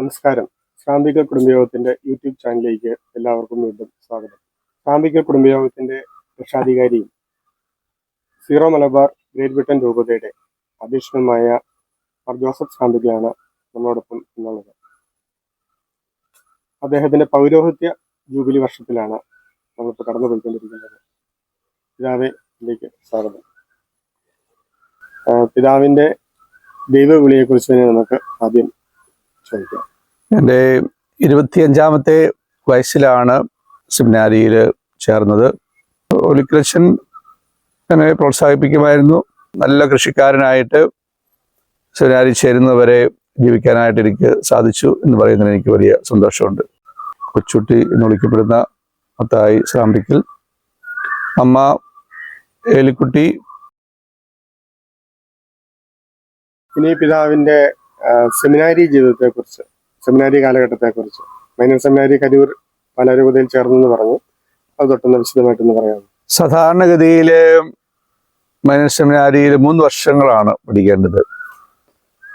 നമസ്കാരം. സാമ്പിക കുടുംബയോഗത്തിന്റെ യൂട്യൂബ് ചാനലിലേക്ക് എല്ലാവർക്കും വീണ്ടും സ്വാഗതം. സാമ്പിക കുടുംബയോഗത്തിന്റെ രക്ഷാധികാരിയും സീറോ മലബാർ ഗ്രേറ്റ് ബ്രിട്ടൻ രൂപതയുടെ അധ്യക്ഷനുമായ മാർ ജോസഫ് സാമ്പികയാണ് നമ്മളോടൊപ്പം എന്നുള്ളത് അദ്ദേഹത്തിന്റെ പൗരോഹിത്യ ജൂബിലി വർഷത്തിലാണ് നമ്മളിപ്പോൾ കടന്നു പോയിക്കൊണ്ടിരിക്കുന്നത് പിതാവെ ഇതിലേക്ക് സ്വാഗതം. പിതാവിന്റെ ദൈവവിളിയെക്കുറിച്ച് തന്നെ നമുക്ക് ആദ്യം ചോദിക്കാം. എന്റെ ഇരുപത്തിയഞ്ചാമത്തെ വയസ്സിലാണ് സെമിനാരിയിൽ ചേർന്നത്. ഒലിക്കൃഷൻ എന്നെ പ്രോത്സാഹിപ്പിക്കുമായിരുന്നു. നല്ല കൃഷിക്കാരനായിട്ട് സെമിനാരി ചേരുന്നവരെ ജീവിക്കാനായിട്ട് എനിക്ക് സാധിച്ചു എന്ന് പറയുന്നതിന് എനിക്ക് വലിയ സന്തോഷമുണ്ട്. കൊച്ചുട്ടി എന്ന് വിളിക്കപ്പെടുന്ന മത്തായി ശ്രാമ്പിക്കൽ അമ്മ ഏലിക്കുട്ടി ഇനി പിതാവിന്റെ സെമിനാരി ജീവിതത്തെ കുറിച്ച് സെമിനാരി കാലഘട്ടത്തെക്കുറിച്ച്. മൈനർ സെമിനാരി കരൂർ പാലാരൂപതയിൽ ചേർന്നെന്ന് പറഞ്ഞു. അത് തൊട്ടൊന്ന് വിശദമായിട്ടൊന്ന് പറയാം. സാധാരണഗതിയിൽ മൈനർ സെമിനാരിയിൽ മൂന്ന് വർഷങ്ങളാണ് പഠിക്കേണ്ടത്.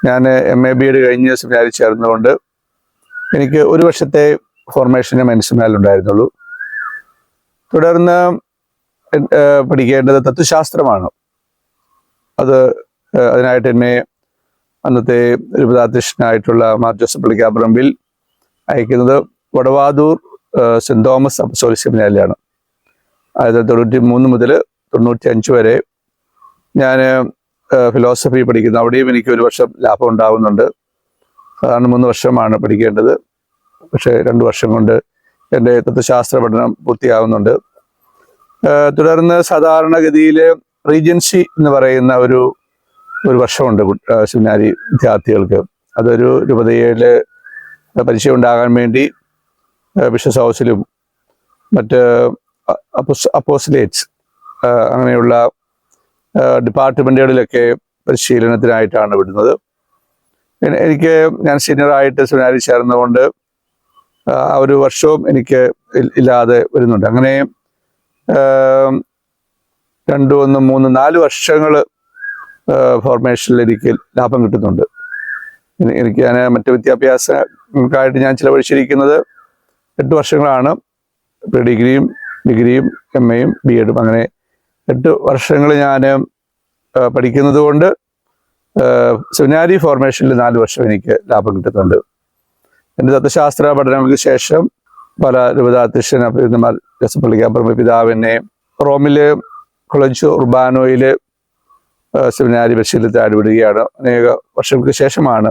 ഞാൻ എം എ ബി എഡ് കഴിഞ്ഞ് സെമിനാരി ചേർന്നുകൊണ്ട് എനിക്ക് ഒരു വർഷത്തെ ഫോർമേഷന് മൈനർ സെമിനാരിൽ ഉണ്ടായിരുന്നുള്ളൂ. തുടർന്ന് പഠിക്കേണ്ടത് തത്വശാസ്ത്രമാണ്. അത് അതിനായിട്ട് എന്നെ അന്നത്തെ രൂപതാധ്യക്ഷനായിട്ടുള്ള മാർ ജോസഫ് പള്ളിക്കാപ്പറമ്പിൽ അയക്കുന്നത് വടവാതൂർ സെന്റ് തോമസ് അപ്പസോലി സെമിനാരിലാണ്. ആയിരത്തി തൊണ്ണൂറ്റി മൂന്ന് മുതൽ തൊണ്ണൂറ്റി അഞ്ച് വരെ ഞാൻ ഫിലോസഫി പഠിക്കുന്നു. അവിടെയും എനിക്ക് ഒരു വർഷം ലാഭം ഉണ്ടാകുന്നുണ്ട് സാധാരണ മൂന്ന് വർഷമാണ് പഠിക്കേണ്ടത്. പക്ഷേ രണ്ട് വർഷം കൊണ്ട് എന്റെ തത്വശാസ്ത്ര പഠനം പൂർത്തിയാവുന്നുണ്ട്. ഏഹ് തുടർന്ന് സാധാരണഗതിയിൽ റീജൻസി എന്ന് പറയുന്ന ഒരു ഒരു വർഷമുണ്ട് സെമിനാരി വിദ്യാർത്ഥികൾക്ക്. അതൊരു രൂപതയിൽ പരിചയം ഉണ്ടാകാൻ വേണ്ടി ബിഷസ് ഹൗസിലും മറ്റ് അപ്പോസ് അപ്പോസിലേറ്റ്സ് അങ്ങനെയുള്ള ഡിപ്പാർട്ട്മെന്റുകളിലൊക്കെ പരിശീലനത്തിനായിട്ടാണ് വിടുന്നത്. എനി- എനിക്ക് ഞാൻ സീനിയറായിട്ട് സെമിനാരി ചേർന്നതുകൊണ്ട് ആ ഒരു വർഷവും എനിക്ക് ഇല്ലാതെ വരുന്നുണ്ട്. അങ്ങനെ രണ്ട് ഒന്ന് മൂന്ന് നാല് വർഷങ്ങൾ ഫോർമേഷനിൽ എനിക്ക് ലാഭം കിട്ടുന്നുണ്ട്. എനി- എനിക്ക് ഞാൻ മറ്റ് വിദ്യാഭ്യാസങ്ങൾക്കായിട്ട് ഞാൻ ചിലവഴിച്ചിരിക്കുന്നത് എട്ട് വർഷങ്ങളാണ്. ഡിഗ്രിയും ഡിഗ്രിയും എം എയും ബി എഡും അങ്ങനെ എട്ട് വർഷങ്ങൾ ഞാൻ പഠിക്കുന്നത് കൊണ്ട് സെമിനാരി ഫോർമേഷനിൽ നാല് വർഷം എനിക്ക് ലാഭം കിട്ടുന്നുണ്ട്. എന്റെ തത്വശാസ്ത്ര പഠനങ്ങൾക്ക് ശേഷം പല രൂപതാധ്യക്ഷൻ ജസപ്പള്ളിക്കാപ്പുറം പിതാവിനെ റോമിൽ കൊളഞ്ച് ഉർബാനോയിൽ സെമിനാരി പരിശീലനത്തിനായിട്ട് വിടുകയാണ് അനേക വർഷങ്ങൾക്ക് ശേഷമാണ്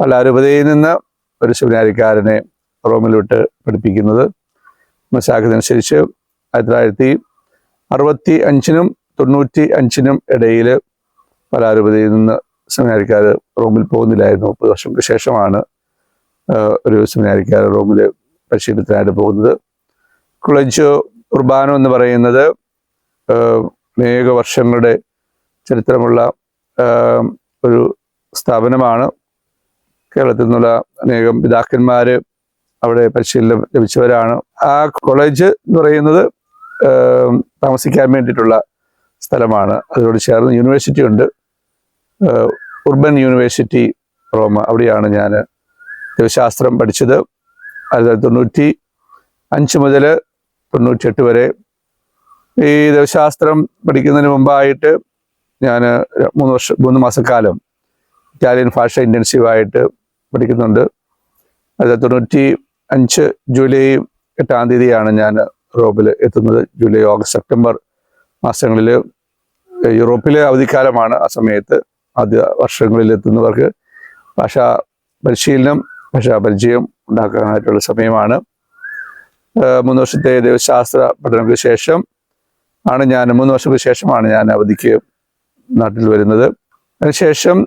പല രൂപതയിൽ നിന്ന് ഒരു സെമിനാരിക്കാരനെ റോമിൽ വിട്ട് പഠിപ്പിക്കുന്നത്. മനസ്സിലാക്കുന്നതനുസരിച്ച് ആയിരത്തി തൊള്ളായിരത്തി അറുപത്തി അഞ്ചിനും തൊണ്ണൂറ്റി അഞ്ചിനും ഇടയിൽ പലാരൂപതയിൽ നിന്ന് സെമിനാരിക്കാർ റോമിൽ പോകുന്നില്ലായിരുന്നു. മുപ്പത് വർഷങ്ങൾക്ക് ശേഷമാണ് ഒരു സെമിനാരിക്കാർ റോമിൽ പരിശീലനത്തിനായിട്ട് പോകുന്നത്. കുളജോ ഉർബാനോ എന്ന് പറയുന്നത് അനേക വർഷങ്ങളുടെ ചരിത്രമുള്ള ഒരു സ്ഥാപനമാണ്. കേരളത്തിൽ നിന്നുള്ള അനേകം പിതാക്കന്മാർ അവിടെ പരിശീലനം ലഭിച്ചവരാണ്. ആ കോളേജ് എന്ന് പറയുന്നത് താമസിക്കാൻ വേണ്ടിയിട്ടുള്ള സ്ഥലമാണ്. അതിനോട് ചേർന്ന് യൂണിവേഴ്സിറ്റി ഉണ്ട്. Urban university Roma. അവിടെയാണ് ഞാൻ ദൈവശാസ്ത്രം പഠിച്ചത്. തൊള്ളായിരത്തി തൊണ്ണൂറ്റി അഞ്ച് മുതൽ തൊണ്ണൂറ്റിയെട്ട് വരെ. ഈ ദൈവശാസ്ത്രം പഠിക്കുന്നതിന് മുമ്പായിട്ട് ഞാൻ മൂന്ന് വർഷം മൂന്ന് മാസക്കാലം ഇറ്റാലിയൻ ഭാഷ ഇന്റൻസീവായിട്ട് പഠിക്കുന്നുണ്ട്. അത് തൊണ്ണൂറ്റി അഞ്ച് ജൂലൈ എട്ടാം തീയതിയാണ് ഞാൻ യൂറോപ്പിൽ എത്തുന്നത്. ജൂലൈ ഓഗസ്റ്റ് സെപ്റ്റംബർ മാസങ്ങളിൽ യൂറോപ്പിലെ അവധിക്കാലമാണ് ആ സമയത്ത് ആദ്യ വർഷങ്ങളിൽ എത്തുന്നവർക്ക് ഭാഷാ പരിശീലനം ഭാഷാ പരിചയം ഉണ്ടാക്കാനായിട്ടുള്ള സമയമാണ്. മൂന്ന് വർഷത്തെ ദൈവശാസ്ത്ര പഠനങ്ങൾക്ക് ശേഷം ആണ് ഞാൻ മൂന്ന് വർഷങ്ങൾക്ക് ശേഷമാണ് ഞാൻ അവധിക്ക് നാട്ടിൽ വരുന്നത്. അതിനുശേഷം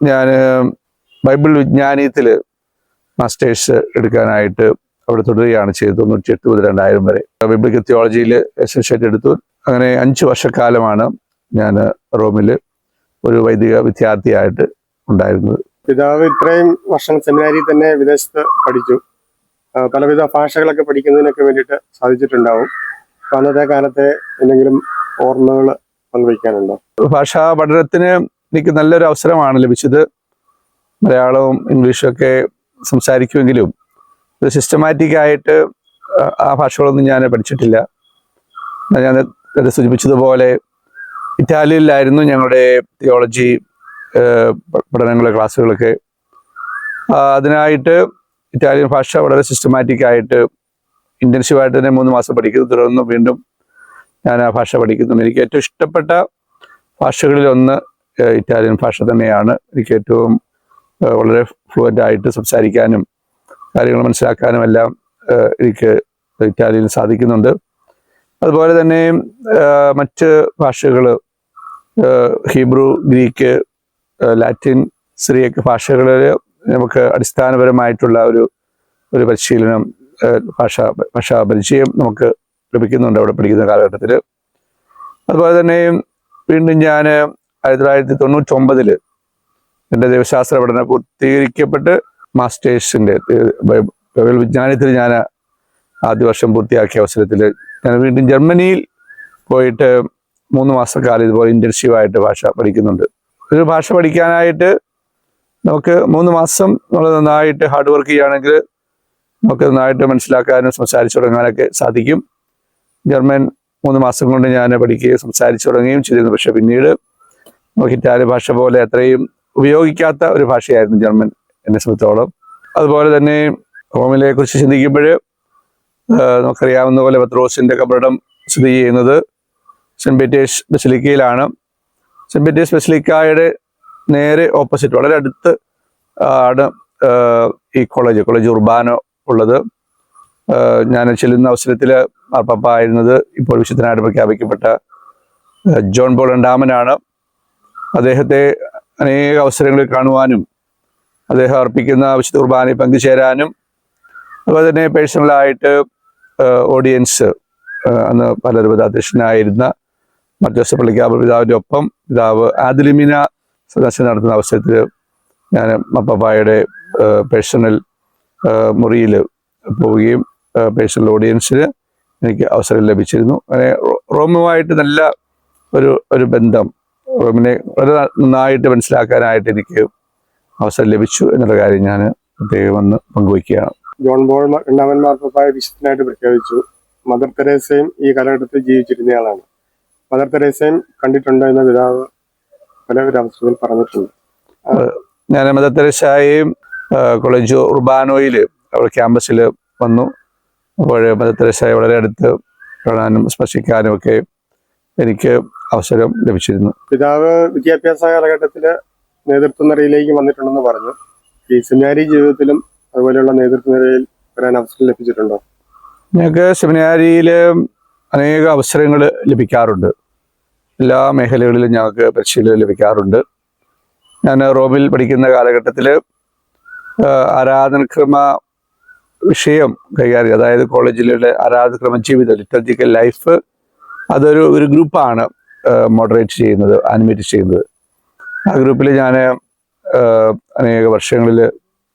ഞാൻ ബൈബിൾ വിജ്ഞാനീയത്തിൽ മാസ്റ്റേഴ്സ് എടുക്കാനായിട്ട് അവിടെ തുടരുകയാണ് ചെയ്തത്. തൊണ്ണൂറ്റി എട്ട് മുതൽ രണ്ടായിരം വരെ. ബൈബിൾ തിയോളജിയിൽ അസോസിയേറ്റ് എടുത്തു. അങ്ങനെ അഞ്ച് വർഷക്കാലമാണ് ഞാൻ റോമിൽ ഒരു വൈദിക വിദ്യാർത്ഥിയായിട്ട് ഉണ്ടായിരുന്നത്. പിതാവ് ഇത്രയും വർഷം സെമിനാരി തന്നെ വിദേശത്ത് പഠിച്ചു. പലവിധ ഭാഷകളൊക്കെ പഠിക്കുന്നതിനൊക്കെ വേണ്ടിയിട്ട് സാധിച്ചിട്ടുണ്ടാവും. അന്നത്തെ കാലത്തെ എന്തെങ്കിലും ഓർമ്മകൾ പങ്കുവയ്ക്കാനുണ്ടോ ഭാഷാ പഠനത്തിന് എനിക്ക് നല്ലൊരു അവസരമാണ് ലഭിച്ചത് മലയാളവും ഇംഗ്ലീഷും ഒക്കെ സംസാരിക്കുമെങ്കിലും ഒരു സിസ്റ്റമാറ്റിക് ആയിട്ട് ആ, ഭാഷകളൊന്നും ഞാൻ പഠിച്ചിട്ടില്ല. ഞാൻ നേരത്തെ സൂചിപ്പിച്ചതുപോലെ ഇറ്റാലിയനിലായിരുന്നു ഞങ്ങളുടെ തിയോളജി പഠനങ്ങളെ ക്ലാസ്സുകളൊക്കെ. അതിനായിട്ട് ഇറ്റാലിയൻ ഭാഷ വളരെ സിസ്റ്റമാറ്റിക് ആയിട്ട് ഇന്റൻസീവായിട്ട് തന്നെ മൂന്ന് മാസം പഠിക്കുന്നു. തുടർന്ന് വീണ്ടും ഞാൻ ആ ഭാഷ പഠിക്കുന്നുണ്ട് എനിക്ക് ഏറ്റവും ഇഷ്ടപ്പെട്ട ഭാഷകളിലൊന്ന് ഇറ്റാലിയൻ ഭാഷ തന്നെയാണ്. എനിക്ക് ഏറ്റവും വളരെ ഫ്ലുവന്റ് ആയിട്ട് സംസാരിക്കാനും കാര്യങ്ങൾ മനസ്സിലാക്കാനും എല്ലാം എനിക്ക് ഇറ്റാലിയൻ സാധിക്കുന്നുണ്ട്. അതുപോലെ തന്നെ മറ്റ് ഭാഷകൾ ഹീബ്രു ഗ്രീക്ക് ലാറ്റിൻ സിറിയക്ക് ഭാഷകളിൽ നമുക്ക് അടിസ്ഥാനപരമായിട്ടുള്ള ഒരു ഒരു പരിശീലനം ഭാഷ ഭാഷാ പരിചയം നമുക്ക് ലഭിക്കുന്നുണ്ട് അവിടെ പഠിക്കുന്ന കാലഘട്ടത്തിൽ അതുപോലെ തന്നെ വീണ്ടും ഞാൻ ആയിരത്തി തൊള്ളായിരത്തി തൊണ്ണൂറ്റൊമ്പതിൽ എന്റെ ദൈവശാസ്ത്ര പഠനം പൂർത്തീകരിക്കപ്പെട്ട് മാസ്റ്റേഴ്സിന്റെ ബൈബിൾ വിജ്ഞാനത്തിൽ ഞാൻ ആദ്യ വർഷം പൂർത്തിയാക്കിയ അവസരത്തിൽ ഞാൻ വീണ്ടും ജർമ്മനിയിൽ പോയിട്ട് മൂന്ന് മാസക്കാലം ഇതുപോലെ ഇന്റൻസീവായിട്ട് ഭാഷ പഠിക്കുന്നുണ്ട്. ഒരു ഭാഷ പഠിക്കാനായിട്ട് നമുക്ക് മൂന്ന് മാസം നമ്മൾ നന്നായിട്ട് ഹാർഡ് വർക്ക് ചെയ്യുകയാണെങ്കിൽ നമുക്ക് നന്നായിട്ട് മനസ്സിലാക്കാനും സംസാരിച്ചു തുടങ്ങാനൊക്കെ സാധിക്കും. ജർമ്മൻ മൂന്ന് മാസം കൊണ്ട് ഞാൻ പഠിക്കുകയും സംസാരിച്ചു തുടങ്ങുകയും ചെയ്തിരുന്നു. പക്ഷെ പിന്നീട് ഇറ്റാലി ഭാഷ പോലെ അത്രയും ഉപയോഗിക്കാത്ത ഒരു ഭാഷയായിരുന്നു ജർമ്മൻ എന്നെ സംബന്ധിച്ചോളം. അതുപോലെ തന്നെ റോമിലെ കുറിച്ച് ചിന്തിക്കുമ്പോൾ നമുക്കറിയാവുന്ന പോലെ പത്രോസിന്റെ കബറിടം സ്ഥിതി ചെയ്യുന്നത് സെന്റ് പീറ്റേഴ്സ് ബസിലിക്കയിലാണ്. സെന്റ് പീറ്റേഴ്സ് ബസിലിക്കായുടെ നേരെ ഓപ്പോസിറ്റ് വളരെ അടുത്ത് ആണ് ഈ കോളേജ് കോളേജ് ഉർബാനോ ഉള്ളത്. ഞാൻ ചെല്ലുന്ന അവസരത്തിൽ മാർപ്പാപ്പ ആയിരുന്നത് ഇപ്പോൾ വിശുദ്ധനായിട്ട് പ്രഖ്യാപിക്കപ്പെട്ട ജോൺ പോൾ രണ്ടാമനാണ്. അദ്ദേഹത്തെ അനേക അവസരങ്ങളിൽ കാണുവാനും അദ്ദേഹം അർപ്പിക്കുന്ന വിശുദ്ധ കുർബാനയിൽ പങ്കുചേരാനും അതുപോലെ തന്നെ പേഴ്സണലായിട്ട് ഓഡിയൻസ് അന്ന് പലരും അധ്യക്ഷനായിരുന്ന മറ്റോസ് പള്ളിക്കാവ് പിതാവിന്റെ ഒപ്പം പിതാവ് ആദിലിമിന സന്ദർശനം നടത്തുന്ന അവസരത്തിൽ ഞാൻ മപ്പാപ്പായുടെ പേഴ്സണൽ മുറിയിൽ പോവുകയും പേഴ്സണൽ ഓഡിയൻസിന് എനിക്ക് അവസരം ലഭിച്ചിരുന്നു. അങ്ങനെ റോമുമായിട്ട് നല്ല ഒരു ഒരു ബന്ധം റോമിനെ വളരെ നന്നായിട്ട് മനസ്സിലാക്കാനായിട്ട് എനിക്ക് അവസരം ലഭിച്ചു എന്നുള്ള കാര്യം ഞാൻ പ്രത്യേകം വന്ന് പങ്കുവയ്ക്കുകയാണ്. ജോൺ ബോൾ രണ്ടാമൻ മാർപ്പായ വിശുദ്ധനായിട്ട് പ്രഖ്യാപിച്ചു. മദർ തെരേസയും ഈ കാലഘട്ടത്തിൽ ജീവിച്ചിരുന്നയാളാണ് മദർ തെരേസയും കണ്ടിട്ടുണ്ട് എന്ന പിതാവ് പല ഒരു അവസരത്തിൽ പറഞ്ഞിട്ടുണ്ട്. ഞാൻ മദർ തെരേസയെയും കോളേജ് ഉർബാനോയിൽ അവിടെ ക്യാമ്പസിൽ വന്നു. അപ്പോൾ മദർ വളരെ അടുത്ത് കാണാനും സ്പർശിക്കാനും ഒക്കെ എനിക്ക് അവസരം ലഭിച്ചിരുന്നു. പിതാവ് വിദ്യാഭ്യാസ കാലഘട്ടത്തിൽ നേതൃത്വ നിരയിലേക്ക് വന്നിട്ടുണ്ടെന്ന് പറഞ്ഞു. ഈ സെമിനാരി ജീവിതത്തിലും അതുപോലെയുള്ള നേതൃത്വ നിരയിൽ വരാൻ അവസരം ലഭിച്ചിട്ടുണ്ടോ? ഞങ്ങൾക്ക് സെമിനാരിയിൽ അനേക അവസരങ്ങൾ ലഭിക്കാറുണ്ട്. എല്ലാ മേഖലകളിലും ഞങ്ങൾക്ക് പരിശീലനം ലഭിക്കാറുണ്ട്. ഞാൻ റോമിൽ പഠിക്കുന്ന കാലഘട്ടത്തിൽ ആരാധനക്രമ വിഷയം കൈകാര്യം അതായത് കോളേജിലെ ആരാധക്രമ ജീവിതം ലിറ്റർജിക്കൽ ലൈഫ് അതൊരു ഒരു ഗ്രൂപ്പാണ് മോഡറേറ്റ് ചെയ്യുന്നത് ആനിമേറ്റ് ചെയ്യുന്നത്. ആ ഗ്രൂപ്പിൽ ഞാൻ അനേക വർഷങ്ങളിൽ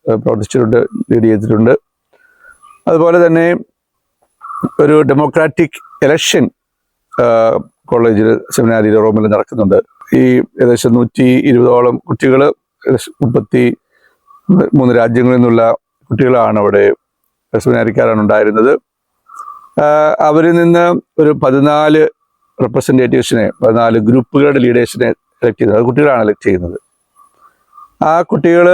പ്രവർത്തിച്ചിട്ടുണ്ട് ലീഡ് ചെയ്തിട്ടുണ്ട്. അതുപോലെ തന്നെ ഒരു ഡെമോക്രാറ്റിക് ഇലക്ഷൻ കോളേജിൽ സെമിനാരി റോമിൽ നടക്കുന്നുണ്ട്. ഈ ഏകദേശം നൂറ്റി ഇരുപതോളം കുട്ടികൾ മുപ്പത്തി മൂന്ന് രാജ്യങ്ങളിൽ നിന്നുള്ള കുട്ടികളാണ് അവിടെ സെമിനാരിക്കാരാണ് ഉണ്ടായിരുന്നത്. അവരിൽ നിന്ന് ഒരു പതിനാല് റെപ്രസെന്റേറ്റീവ്സിനെ പതിനാല് ഗ്രൂപ്പുകളുടെ ലീഡേഴ്സിനെ എലക്ട് ചെയ്യുന്നത് അത് കുട്ടികളാണ് എലക്ട് ചെയ്യുന്നത്. ആ കുട്ടികൾ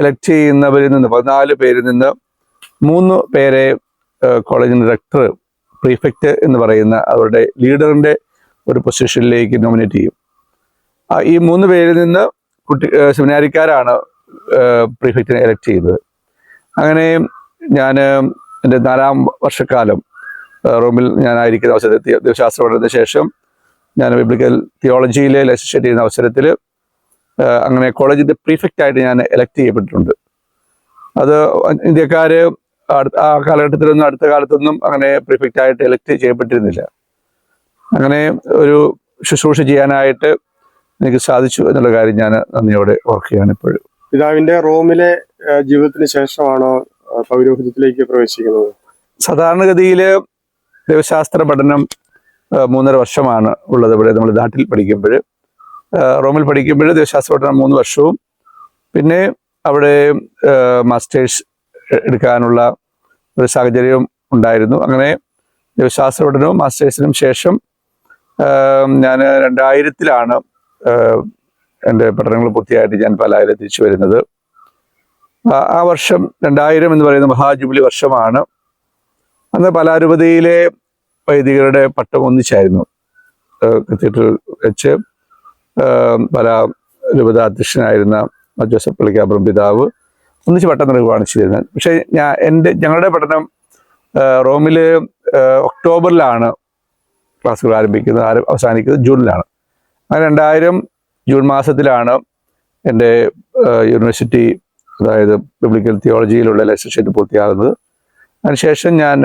എലക്ട് ചെയ്യുന്നവരിൽ നിന്ന് പതിനാല് പേരിൽ നിന്ന് മൂന്ന് പേരെ കോളേജിന്റെ ഡയറക്ടർ പ്രീഫെക്റ്റ് എന്ന് പറയുന്ന അവരുടെ ലീഡറിന്റെ ഒരു പൊസിഷനിലേക്ക് നോമിനേറ്റ് ചെയ്യും. ഈ മൂന്ന് പേരിൽ നിന്ന് കുട്ടി സെമിനാരിക്കാരാണ് പ്രീഫെക്റ്റിനെ എലക്ട് ചെയ്തത്. അങ്ങനെ ഞാൻ എന്റെ നാലാം വർഷക്കാലം റൂമിൽ ഞാനായിരിക്കുന്ന അവസരത്തിൽ ദൈവശാസ്ത്ര പഠനത്തിന് ശേഷം ഞാൻ ബിബ്ലിക്കൽ തിയോളജിയിലെ ലൈസൻഷ്യേറ്റ് ചെയ്യുന്ന അവസരത്തിൽ അങ്ങനെ കോളേജിന്റെ പ്രീഫെക്റ്റ് ആയിട്ട് ഞാൻ എലക്ട് ചെയ്യപ്പെട്ടിട്ടുണ്ട്. അത് ഇന്ത്യക്കാർ ആ കാലഘട്ടത്തിലൊന്നും അടുത്ത കാലത്തൊന്നും അങ്ങനെ പ്രിഫെക്റ്റ് ആയിട്ട് എലക്ട് ചെയ്യപ്പെട്ടിരുന്നില്ല. അങ്ങനെ ഒരു ശുശ്രൂഷ ചെയ്യാനായിട്ട് എനിക്ക് സാധിച്ചു എന്നുള്ള കാര്യം ഞാൻ നന്ദിയോടെ ഓർക്കുകയാണ് ഇപ്പോഴും. പിതാവിന്റെ റോമിലെ ജീവിതത്തിന് ശേഷമാണോ ഏഹ്, പൗരോഹിത്യത്തിലേക്ക് പ്രവേശിക്കുന്നത്. സാധാരണഗതിയിൽ ദൈവശാസ്ത്ര പഠനം മൂന്നര വർഷമാണ് ഉള്ളത് ഇവിടെ നമ്മൾ നാട്ടിൽ പഠിക്കുമ്പോൾ. റോമിൽ പഠിക്കുമ്പോൾ ദൈവശാസ്ത്ര പഠനം മൂന്ന് വർഷവും. പിന്നെ അവിടെ മാസ്റ്റേഴ്സ് എടുക്കാനുള്ള ഒരു സാഹചര്യവും ഉണ്ടായിരുന്നു. അങ്ങനെ ദൈവശാസ്ത്ര പഠനവും മാസ്റ്റേഴ്സിനും ശേഷം ഞാൻ രണ്ടായിരത്തിലാണ് എന്റെ പഠനങ്ങൾ പൂർത്തിയായിട്ട് ഞാൻ പലായിൽ തിരിച്ചു വരുന്നത്. ആ- വർഷം രണ്ടായിരം എന്ന് പറയുന്ന മഹാജൂബിലി വർഷമാണ്. അന്ന് പലാരൂപതയിലെ വൈദികരുടെ പട്ടം ഒന്നിച്ചായിരുന്നു. കത്തീഡ്രൽ വെച്ച് പല രൂപതാധ്യക്ഷനായിരുന്ന ജോസഫ് പള്ളിക്കാപുരം പിതാവ് ഒന്നിച്ച് പട്ടം നൽകുകയാണ് ചെയ്തിരുന്നത്. പക്ഷേ ഞാൻ എന്റെ ഞങ്ങളുടെ പഠനം റോമിൽ ഒക്ടോബറിലാണ് ക്ലാസ്സുകൾ ആരംഭിക്കുന്നത് ആരം- അവസാനിക്കുന്നത് ജൂണിലാണ്. അങ്ങനെ രണ്ടായിരം ജൂൺ മാസത്തിലാണ് എന്റെ യൂണിവേഴ്സിറ്റി അതായത് പബ്ലിക്കൽ തിയോളജിയിലുള്ള ലൈസൻഷിപ്പ് പൂർത്തിയാകുന്നത്. അതിനുശേഷം ഞാൻ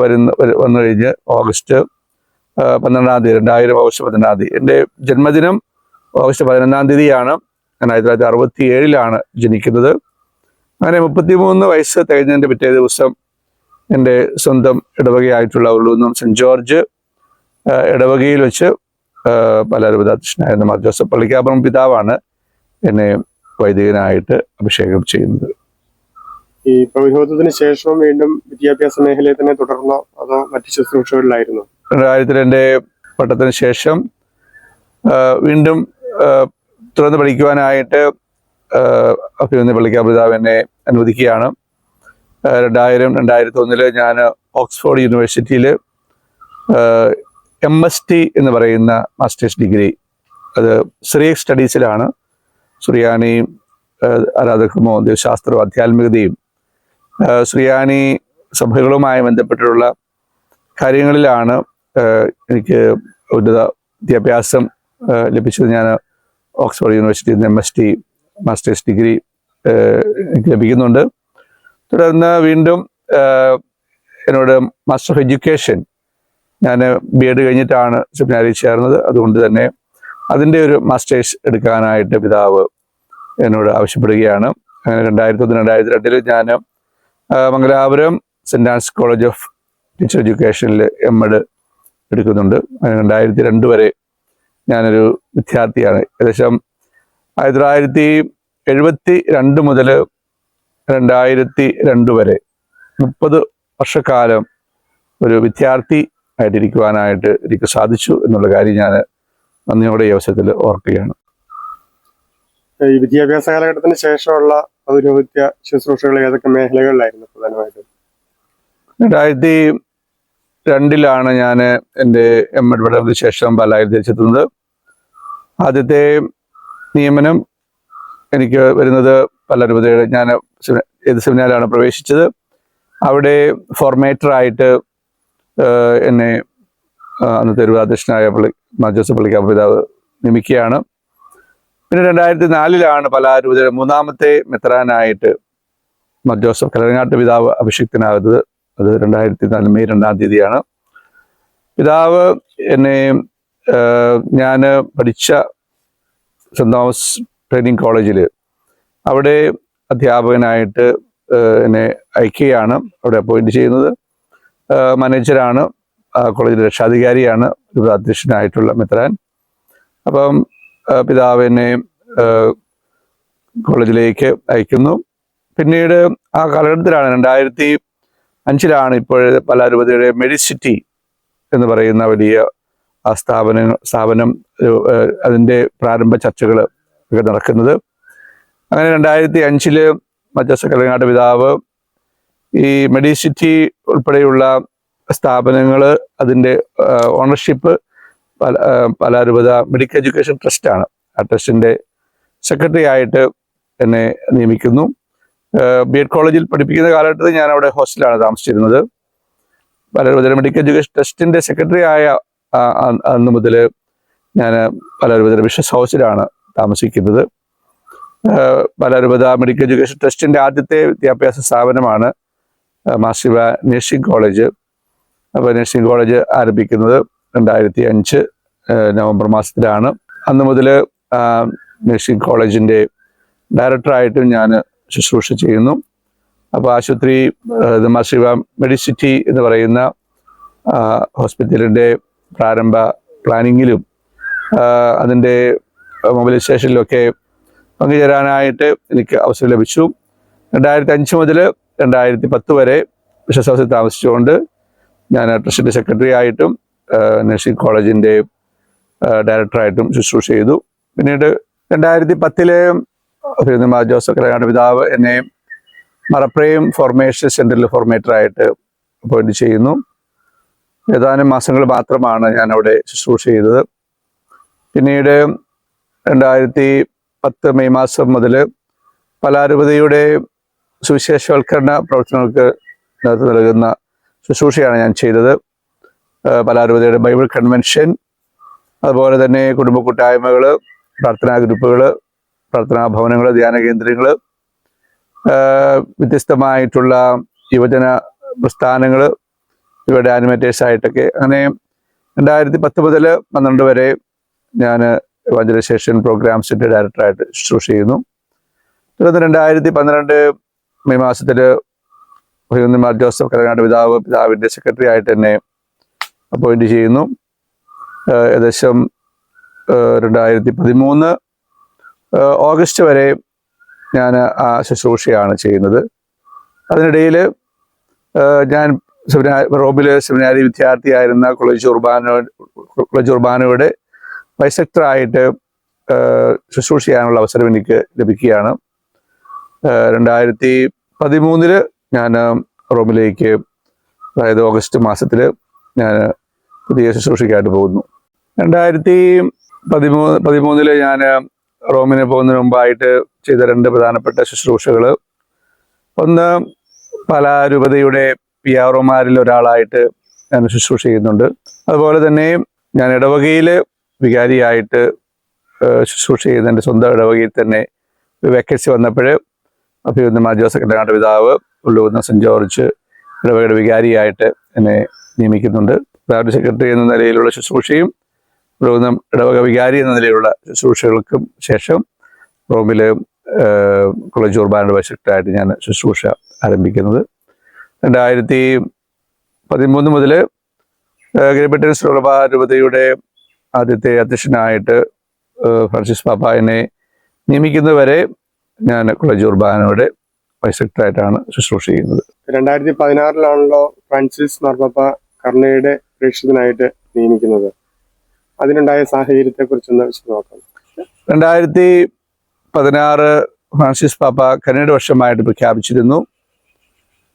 വരുന്ന വരു- വന്നു കഴിഞ്ഞ് ഓഗസ്റ്റ് പന്ത്രണ്ടാം തീയതി രണ്ടായിരം ഓഗസ്റ്റ് പന്ത്രണ്ടാം തീയതി. എന്റെ ജന്മദിനം ഓഗസ്റ്റ് പതിനൊന്നാം തീയതിയാണ്. ഞാൻ ആയിരത്തി തൊള്ളായിരത്തി അറുപത്തി ഏഴിലാണ് ജനിക്കുന്നത്. അങ്ങനെ മുപ്പത്തിമൂന്ന് വയസ്സ് തികഞ്ഞതിന്റെ പിറ്റേ ദിവസം എന്റെ സ്വന്തം ഇടവകയായിട്ടുള്ള ഉള്ളൂന്നും സെന്റ് ജോർജ് ഇടവകയിൽ വെച്ച് ആ, പല രൂപതാധ്യക്ഷനായിരുന്ന മാർ ജോസഫ് പള്ളിക്കാപ്പുറം പിതാവാണ്. എന്നെ വൈദികനായിട്ട് അഭിഷേകം ചെയ്യുന്നത്. ഈ പൗരോഹിത്യത്തിന് ശേഷം വീണ്ടും വിദ്യാഭ്യാസ മേഖലയെ തന്നെ തുടർന്നോ അതോ മറ്റു ശുശ്രൂഷകളിലായിരുന്നു? രണ്ടായിരത്തിൽ എന്റെ പട്ടത്തിന് ശേഷം വീണ്ടും തുടർന്ന് പഠിക്കുവാനായിട്ട് അഭിനന്ദ പള്ളിക്കാപിതാവ് എന്നെ അനുവദിക്കുകയാണ്. രണ്ടായിരം രണ്ടായിരത്തി ഒന്നിൽ ഞാൻ ഓക്സ്ഫോർഡ് യൂണിവേഴ്സിറ്റിയിൽ എം എസ് ടി എന്ന് പറയുന്ന മാസ്റ്റേഴ്സ് ഡിഗ്രി. അത് സിറിയക് സ്റ്റഡീസിലാണ്. സുറിയാനി ആരാധകമോ ദൈവശാസ്ത്രവും ആധ്യാത്മികതയും സുറിയാനി സഭകളുമായി ബന്ധപ്പെട്ടിട്ടുള്ള കാര്യങ്ങളിലാണ് എനിക്ക് ഉന്നത വിദ്യാഭ്യാസം ലഭിച്ചത്. ഞാൻ ഓക്സ്ഫോർഡ് യൂണിവേഴ്സിറ്റിയിൽ നിന്ന് M S T masters degree എനിക്ക് ലഭിക്കുന്നുണ്ട്. തുടർന്ന് വീണ്ടും എന്നോട് മാസ്റ്റർ ഓഫ് എഡ്യൂക്കേഷൻ ഞാൻ ബി എഡ് കഴിഞ്ഞിട്ടാണ് സെമിനാരിൽ ചേർന്നത്. അതുകൊണ്ട് തന്നെ അതിന്റെ ഒരു മാസ്റ്റേഴ്സ് എടുക്കാനായിട്ട് പിതാവ് എന്നോട് ആവശ്യപ്പെടുകയാണ്. അങ്ങനെ രണ്ടായിരത്തി ഒന്ന് രണ്ടായിരത്തി രണ്ടിൽ ഞാൻ Mangalapuram saint Ann's college of teacher എഡ്യൂക്കേഷനിൽ M Ed എടുക്കുന്നുണ്ട്. അങ്ങനെ രണ്ടായിരത്തി രണ്ട് വരെ ഞാനൊരു വിദ്യാർത്ഥിയാണ്. ഏകദേശം ആയിരത്തി തൊള്ളായിരത്തി എഴുപത്തി രണ്ട് മുതൽ രണ്ടായിരത്തി രണ്ട് വരെ മുപ്പത് വർഷക്കാലം ഒരു വിദ്യാർത്ഥി ആയിട്ടിരിക്കുവാനായിട്ട് എനിക്ക് സാധിച്ചു എന്നുള്ള കാര്യം ഞാൻ നന്ദിയോടെ ഈ അവസരത്തിൽ ഓർക്കുകയാണ്. ഈ വിദ്യാഭ്യാസ കാലഘട്ടത്തിന് ശേഷമുള്ള പൗരോഹിത്യ ശുശ്രൂഷകൾ ഏതൊക്കെ മേഖലകളിലായിരുന്നു പ്രധാനമായിട്ടും? രണ്ടായിരത്തി രണ്ടിലാണ് ഞാൻ എന്റെ എം എഡ് പഠനത്തിന് ശേഷം പലായിൽ തിരിച്ചെത്തുന്നത് ആദ്യത്തെ നിയമനം എനിക്ക് വരുന്നത് പല രൂപതയുടെ ഞാൻ ഏത് സെമിനാറിലാണ് പ്രവേശിച്ചത്. അവിടെ ഫോർമേറ്ററായിട്ട് എന്നെ അന്നത്തെ ഒരു അധ്യക്ഷനായ ജോസഫ് പള്ളിക്കാവ് പിതാവ് നിയമിക്കുകയാണ് പിന്നെ രണ്ടായിരത്തി നാലിലാണ് പലാരൂപത മൂന്നാമത്തെ മെത്രാനായിട്ട് ജോസഫ് കലരങ്ങാട്ട് പിതാവ് അഭിഷിക്തനാകുന്നത് അത് രണ്ടായിരത്തി നാല് മെയ് രണ്ടാം തീയതിയാണ്. പിതാവ് എന്നെ ഞാൻ പഠിച്ച സെന്റ് തോമസ് ട്രെയിനിങ് കോളേജിൽ അവിടെ അധ്യാപകനായിട്ട് എന്നെ അയക്കുകയാണ്. അവിടെ അപ്പോയിന്റ് ചെയ്യുന്നത്. മാനേജറാണ് കോളേജിലെ രക്ഷാധികാരിയാണ് അധ്യക്ഷനായിട്ടുള്ള മെത്രാൻ. അപ്പം പിതാവിനെയും കോളേജിലേക്ക് അയക്കുന്നു. പിന്നീട് ആ കാലഘട്ടത്തിലാണ് രണ്ടായിരത്തി അഞ്ചിലാണ് ഇപ്പോൾ പല രൂപതയുടെ മെഡിസിറ്റി എന്ന് പറയുന്ന വലിയ ആ സ്ഥാപന സ്ഥാപനം അതിന്റെ പ്രാരംഭ ചർച്ചകൾ ഒക്കെ നടക്കുന്നത്. അങ്ങനെ രണ്ടായിരത്തി അഞ്ചിൽ മറ്റസ് കലങ്ങാട്ട് പിതാവ് ഈ മെഡിസിറ്റി ഉൾപ്പെടെയുള്ള സ്ഥാപനങ്ങൾ അതിന്റെ ഓണർഷിപ്പ് പല പലാരൂപത പല രൂപത മെഡിക്കൽ എഡ്യൂക്കേഷൻ ട്രസ്റ്റാണ് ആ ട്രസ്റ്റിന്റെ സെക്രട്ടറി ആയിട്ട് എന്നെ നിയമിക്കുന്നു. ബി എഡ് കോളേജിൽ പഠിപ്പിക്കുന്ന കാലഘട്ടത്തിൽ ഞാൻ അവിടെ ഹോസ്റ്റലാണ് താമസിച്ചിരുന്നത്. പലരുപതര മെഡിക്കൽ എഡ്യൂക്കേഷൻ ട്രസ്റ്റിന്റെ സെക്രട്ടറി ആയ അന്ന് മുതൽ ഞാൻ പലരുപതര ബിഷസ് ഹൗസിലാണ് താമസിക്കുന്നത്. പലരുപത മെഡിക്കൽ എഡ്യൂക്കേഷൻ ട്രസ്റ്റിന്റെ ആദ്യത്തെ വിദ്യാഭ്യാസ സ്ഥാപനമാണ് മാസിബ നഴ്സിംഗ് കോളേജ്. നഴ്സിംഗ് കോളേജ് ആരംഭിക്കുന്നത് രണ്ടായിരത്തി അഞ്ച് നവംബർ മാസത്തിലാണ്. അന്ന് മുതൽ നഴ്സിംഗ് കോളേജിന്റെ ഡയറക്ടറായിട്ടും ഞാൻ ശുശ്രൂഷ ചെയ്യുന്നു. അപ്പോൾ ആശുപത്രി മാസിവ മെഡിസിറ്റി എന്ന് പറയുന്ന ഹോസ്പിറ്റലിന്റെ പ്രാരംഭ പ്ലാനിങ്ങിലും അതിന്റെ മൊബിലൈസേഷനിലൊക്കെ പങ്കുചേരാനായിട്ട് എനിക്ക് അവസരം ലഭിച്ചു. രണ്ടായിരത്തി അഞ്ച് മുതൽ രണ്ടായിരത്തി പത്ത് വരെ വിശ്വാസത്തിൽ താമസിച്ചുകൊണ്ട് ഞാൻ ട്രസ്റ്റിന്റെ സെക്രട്ടറി ആയിട്ടും നഴ്സിംഗ് കോളേജിന്റെ ഡയറക്ടറായിട്ടും ശുശ്രൂഷ ചെയ്തു. പിന്നീട് രണ്ടായിരത്തി പത്തിലെ അഭിനന്ദ ജോസഫ് കലയാണ്ട് പിതാവ് എന്നെ മറപ്രയും ഫോർമേഷൻ സെന്ററിൽ ഫോർമേറ്ററായിട്ട് അപ്പോയിന്റ് ചെയ്യുന്നു. ഏതാനും മാസങ്ങൾ മാത്രമാണ് ഞാൻ അവിടെ ശുശ്രൂഷ ചെയ്തത്. പിന്നീട് രണ്ടായിരത്തി പത്ത് മെയ് മാസം മുതൽ പലാരൂപതയുടെ സുവിശേഷവൽക്കരണ പ്രവർത്തനങ്ങൾക്ക് നേതൃത്വം നൽകുന്ന ശുശ്രൂഷയാണ് ഞാൻ ചെയ്തത്. പലാരൂപതയുടെ ബൈബിൾ കൺവെൻഷൻ അതുപോലെ തന്നെ കുടുംബ കൂട്ടായ്മകൾ പ്രാർത്ഥനാ ഗ്രൂപ്പുകൾ പ്രാർത്ഥനാ ഭവനങ്ങൾ ധ്യാന കേന്ദ്രങ്ങൾ വ്യത്യസ്തമായിട്ടുള്ള യുവജന പ്രസ്ഥാനങ്ങൾ ഇവരുടെ ആനിമേറ്റേഴ്സ് ആയിട്ടൊക്കെ. അങ്ങനെ രണ്ടായിരത്തി പത്ത് മുതൽ പന്ത്രണ്ട് വരെ ഞാൻ എവാഞ്ചലൈസേഷൻ പ്രോഗ്രാംസിന്റെ ഡയറക്ടറായിട്ട് ശുശ്രൂഷ ചെയ്യുന്നു. തുടർന്ന് രണ്ടായിരത്തി പന്ത്രണ്ട് മെയ് മാസത്തിൽ മാർ ജോസഫ് കലനാട് പിതാവ് പിതാവിന്റെ സെക്രട്ടറി ആയിട്ട് എന്നെ അപ്പോയിന്റ് ചെയ്യുന്നു. ഏകദേശം രണ്ടായിരത്തി പതിമൂന്ന് ഓഗസ്റ്റ് വരെ ഞാൻ ആ ശുശ്രൂഷയാണ് ചെയ്യുന്നത്. അതിനിടയിൽ ഞാൻ റോബിൽ സെമിനാരി വിദ്യാർത്ഥിയായിരുന്ന കോളേജ് ഉർബാനോ കോളേജ് ഉർബാനോയുടെ വൈസക്ടറായിട്ട് സെക്ടറായിട്ട് ശുശ്രൂഷ ചെയ്യാനുള്ള അവസരം എനിക്ക് ലഭിക്കുകയാണ്. രണ്ടായിരത്തി പതിമൂന്നിൽ ഞാൻ റോമിലേക്ക് അതായത് ഓഗസ്റ്റ് മാസത്തിൽ ഞാൻ പുതിയ ശുശ്രൂഷയ്ക്കായിട്ട് പോകുന്നു. രണ്ടായിരത്തി പതിമൂന്ന് പതിമൂന്നിൽ ഞാൻ റോമിന് പോകുന്നതിന് മുമ്പായിട്ട് ചെയ്ത രണ്ട് പ്രധാനപ്പെട്ട ശുശ്രൂഷകൾ ഒന്ന് പല രൂപതയുടെ പി ഒരാളായിട്ട് ഞാൻ ശുശ്രൂഷ ചെയ്യുന്നുണ്ട്. അതുപോലെ തന്നെ ഞാൻ ഇടവകയിൽ വികാരിയായിട്ട് ശുശ്രൂഷ ചെയ്യുന്ന എന്റെ സ്വന്തം ഇടവകയിൽ തന്നെ വെക്കൻസി വന്നപ്പോൾ അഭിനന്ദ ജോസഫ് കല്യാണ പിതാവ് ഉള്ളുകുന്ന സെന്റ് ജോർജ് ഇടവകയുടെ വികാരിയായിട്ട് എന്നെ നിയമിക്കുന്നുണ്ട്. പിതാവിന്റെ സെക്രട്ടറി എന്ന നിലയിലുള്ള ശുശ്രൂഷയും ഉള്ളുകുന്ന ഇടവക വികാരി എന്ന നിലയിലുള്ള ശുശ്രൂഷകൾക്കും ശേഷം റോമിൽ കോളേജ് ഉർബാനയുടെ വശത്തായിട്ട് ഞാൻ ശുശ്രൂഷ ആരംഭിക്കുന്നത്. രണ്ടായിരത്തി പതിമൂന്ന് മുതൽ ഗ്രിബിറ്റൻ സുലഭ ആദ്യത്തെ അധ്യക്ഷനായിട്ട് ഫ്രാൻസിസ് പാപ്പ എന്നെ നിയമിക്കുന്നതുവരെ ഞാൻ കോളേജ് വൈസ് ശുശ്രൂഷ ചെയ്യുന്നത്. രണ്ടായിരത്തി പതിനാറിലാണല്ലോ ഫ്രാൻസിസ് മാർപ്പാപ്പ കർണയുടെ പ്രേക്ഷിതനായിട്ട് നിയമിക്കുന്നത്. അതിനുണ്ടായ സാഹചര്യത്തെ കുറിച്ചൊന്ന് നോക്കാം രണ്ടായിരത്തി പതിനാറ് ഫ്രാൻസിസ് പാപ്പ കന്നഡ വർഷമായിട്ട് പ്രഖ്യാപിച്ചിരുന്നു.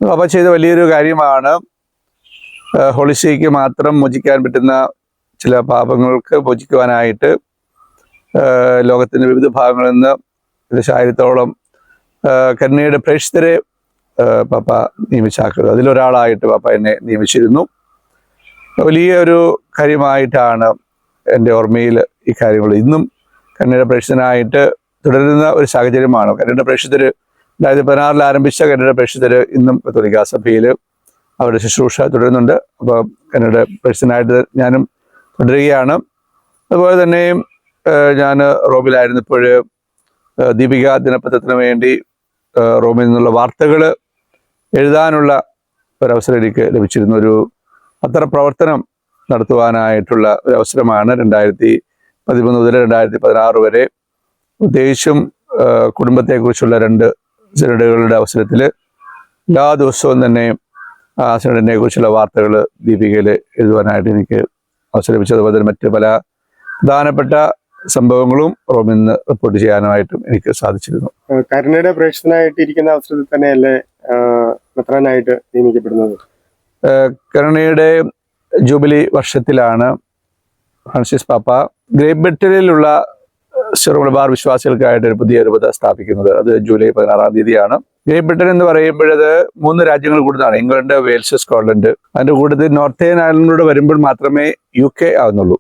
പാപ്പ ചെയ്ത വലിയൊരു കാര്യമാണ് ഹോളിസിക്ക് മാത്രം മോചിക്കാൻ പറ്റുന്ന ചില പാപങ്ങൾക്ക് മോചിക്കുവാനായിട്ട് ലോകത്തിന്റെ വിവിധ ഭാഗങ്ങളിൽ നിന്ന് ഏകദേശം ആയിരത്തോളം ഏഹ് കന്നഡയുടെ പ്രേക്ഷിതരെ പാപ്പ നിയമിച്ചാക്കുന്നത് അതിലൊരാളായിട്ട് പാപ്പ എന്നെ നിയമിച്ചിരുന്നു. വലിയ ഒരു കാര്യമായിട്ടാണ് എന്റെ ഓർമ്മയിൽ ഈ കാര്യങ്ങൾ ഇന്നും കന്നഡ പ്രേക്ഷിതനായിട്ട് തുടരുന്ന ഒരു സാഹചര്യമാണ്. കന്നഡ പ്രേക്ഷിതർ രണ്ടായിരത്തി പതിനാറിൽ ആരംഭിച്ച കന്നഡ പ്രേക്ഷിതർ ഇന്നും കത്തോലിക്ക സഭയിൽ അവരുടെ ശുശ്രൂഷ തുടരുന്നുണ്ട്. അപ്പോൾ കന്നഡ പ്രേക്ഷിതനായിട്ട് ഞാനും തുടരുകയാണ്. അതുപോലെ തന്നെ ഞാൻ റോമിലായിരുന്നപ്പോൾ ഏഹ് ദീപിക ദിനപത്രത്തിന് വേണ്ടി റോമിൽ നിന്നുള്ള വാർത്തകൾ എഴുതാനുള്ള ഒരവസരം എനിക്ക് ലഭിച്ചിരുന്നു. ഒരു പത്രപ്രവർത്തനം നടത്തുവാനായിട്ടുള്ള ഒരു അവസരമാണ് രണ്ടായിരത്തി പതിമൂന്ന് മുതൽ രണ്ടായിരത്തി പതിനാറ് വരെ പ്രത്യേകിച്ചും കുടുംബത്തെക്കുറിച്ചുള്ള രണ്ട് സിനഡുകളുടെ അവസരത്തിൽ എല്ലാ ദിവസവും തന്നെ ആ സിനഡിനെ കുറിച്ചുള്ള വാർത്തകൾ ദീപികയിൽ എഴുതുവാനായിട്ട് എനിക്ക് അവസരം ലഭിച്ചു അതുപോലെ തന്നെ മറ്റ് പല പ്രധാനപ്പെട്ട സംഭവങ്ങളും റോമിൽ നിന്ന് റിപ്പോർട്ട് ചെയ്യാനുമായിട്ടും എനിക്ക് സാധിച്ചിരുന്നു. കരുണയുടെ പ്രേക്ഷകനായിട്ട് ഇരിക്കുന്ന അവസരത്തിൽ തന്നെയല്ലേ മെത്രാനായിട്ട് നിയമിക്കപ്പെടുന്നത്? കരുണയുടെ ജൂബിലി വർഷത്തിലാണ് ഫ്രാൻസിസ് പാപ്പ ഗ്രേറ്റ് ബ്രിട്ടനിലുള്ള ചെറുമലബാർ വിശ്വാസികൾക്കായിട്ട് ഒരു പുതിയ രൂപത സ്ഥാപിക്കുന്നത്. അത് ജൂലൈ പതിനാറാം തീയതിയാണ്. ഗ്രേറ്റ് ബ്രിട്ടൻ എന്ന് പറയുമ്പോഴത് മൂന്ന് രാജ്യങ്ങൾ കൂടുതലാണ് ഇംഗ്ലണ്ട് വെയിൽസ് സ്കോട്ട്ലൻഡ്. അതിന്റെ കൂട്ടത്തിൽ നോർത്തേൺ അയർലൻഡിലൂടെ വരുമ്പോൾ മാത്രമേ യു കെ ആവുന്നുള്ളൂ.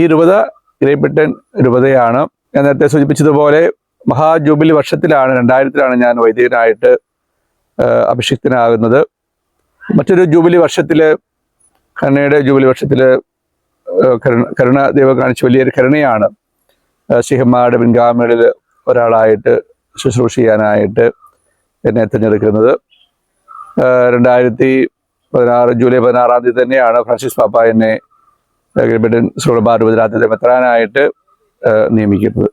ഈ രൂപത ഗ്രേറ്റ് ബ്രിട്ടൻ രൂപതയാണ്. ഞാൻ നേരത്തെ സൂചിപ്പിച്ചതുപോലെ മഹാജൂബിലി വർഷത്തിലാണ് രണ്ടായിരത്തിലാണ് ഞാൻ വൈദികനായിട്ട് അഭിഷിക്തനാകുന്നത്. മറ്റൊരു ജൂബിലി വർഷത്തിൽ കരുണയുടെ ജൂബിലി വർഷത്തിൽ കരുണ കരുണ ദൈവം കാണിച്ച വലിയൊരു കരുണയാണ്. സിഹമ്മയുടെ പിൻഗാമികളിൽ ഒരാളായിട്ട് ശുശ്രൂഷ ചെയ്യാനായിട്ട് എന്നെ തിരഞ്ഞെടുക്കുന്നത്. രണ്ടായിരത്തി പതിനാറ് ജൂലൈ പതിനാറാം തീയതി തന്നെയാണ് ഫ്രാൻസിസ് പാപ്പ എന്നെ ഗ്രിബിഡൻ രൂപതരാജ്യത്തെ മെത്രാനായിട്ട് നിയമിക്കുന്നത്